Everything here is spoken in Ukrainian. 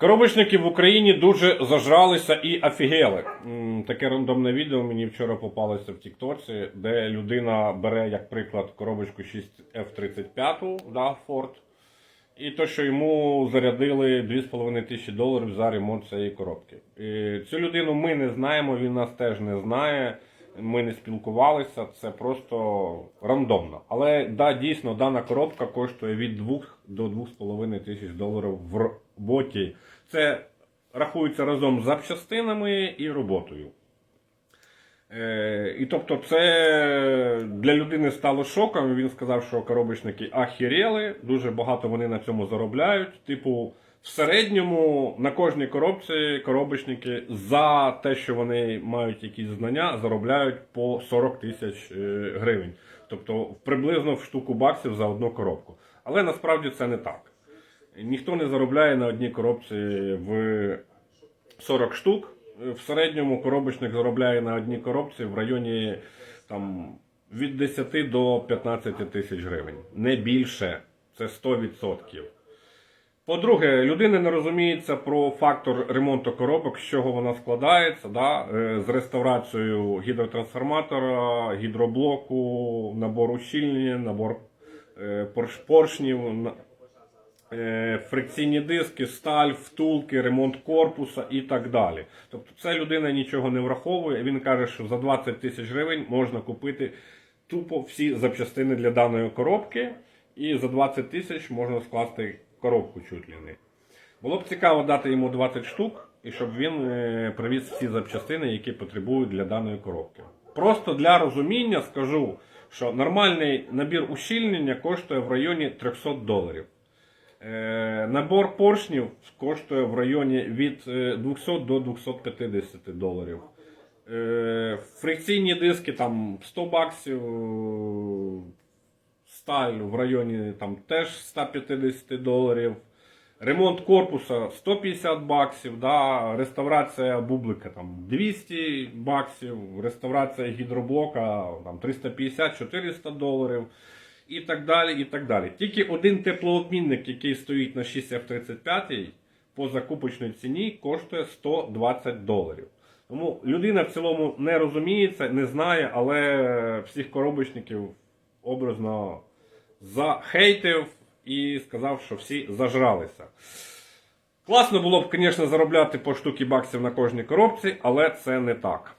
Коробочники в Україні дуже зажралися і офігели. Таке рандомне відео мені вчора попалося в Тіктоці, де людина бере, як приклад, коробочку 6F35 да, Ford. І то, що йому зарядили 2,5 тисячі доларів за ремонт цієї коробки. І цю людину ми не знаємо, він нас теж не знає. Ми не спілкувалися, це просто рандомно. Але да, дійсно, дана коробка коштує від 2 до 2,5 тисяч доларів в роботі. Це рахується разом з запчастинами і роботою. Е, і тобто це для людини стало шоком. Він сказав, що коробочники ахірели, дуже багато вони на цьому заробляють. Типу, в середньому на кожній коробці коробочники за те, що вони мають якісь знання, заробляють по 40 тисяч е, гривень. Тобто приблизно в штуку баксів за одну коробку. Але насправді це не так. Ніхто не заробляє на одній коробці в 40 штук. В середньому коробочник заробляє на одній коробці в районі там, від 10 до 15 тисяч гривень. Не більше. Це 100%. По-друге, людина не розуміється про фактор ремонту коробок, з чого вона складається, да? е, з реставрацією гідротрансформатора, гідроблоку, набор ущільнення, набор е, поршнів, фрикційні диски, сталь, втулки, ремонт корпуса і так далі. Тобто ця людина нічого не враховує. Він каже, що за 20 тисяч гривень можна купити тупо всі запчастини для даної коробки, і за 20 тисяч можна скласти коробку чуть ли не. Було б цікаво дати йому 20 штук, і щоб він е, привіз всі запчастини, які потребують для даної коробки. Просто для розуміння скажу, що нормальний набір ущільнення коштує в районі 300 доларів. Е, Набор поршнів коштує в районі від е, 200 до 250 доларів. Е, Фрикційні диски там 100 баксів, е, сталь в районі там теж 150 доларів. Ремонт корпуса 150 баксів, да, реставрація бублика там 200 баксів, реставрація гідроблока там 350-400 доларів і так далі. і так далі. Тільки один теплообмінник, який стоїть на 6F35 по закупочній ціні, коштує 120 доларів. Тому людина в цілому не розуміється, не знає, але всіх коробочників образно захейтив і сказав, що всі зажралися. Класно було б, звісно, заробляти по штуки баксів на кожній коробці, але це не так.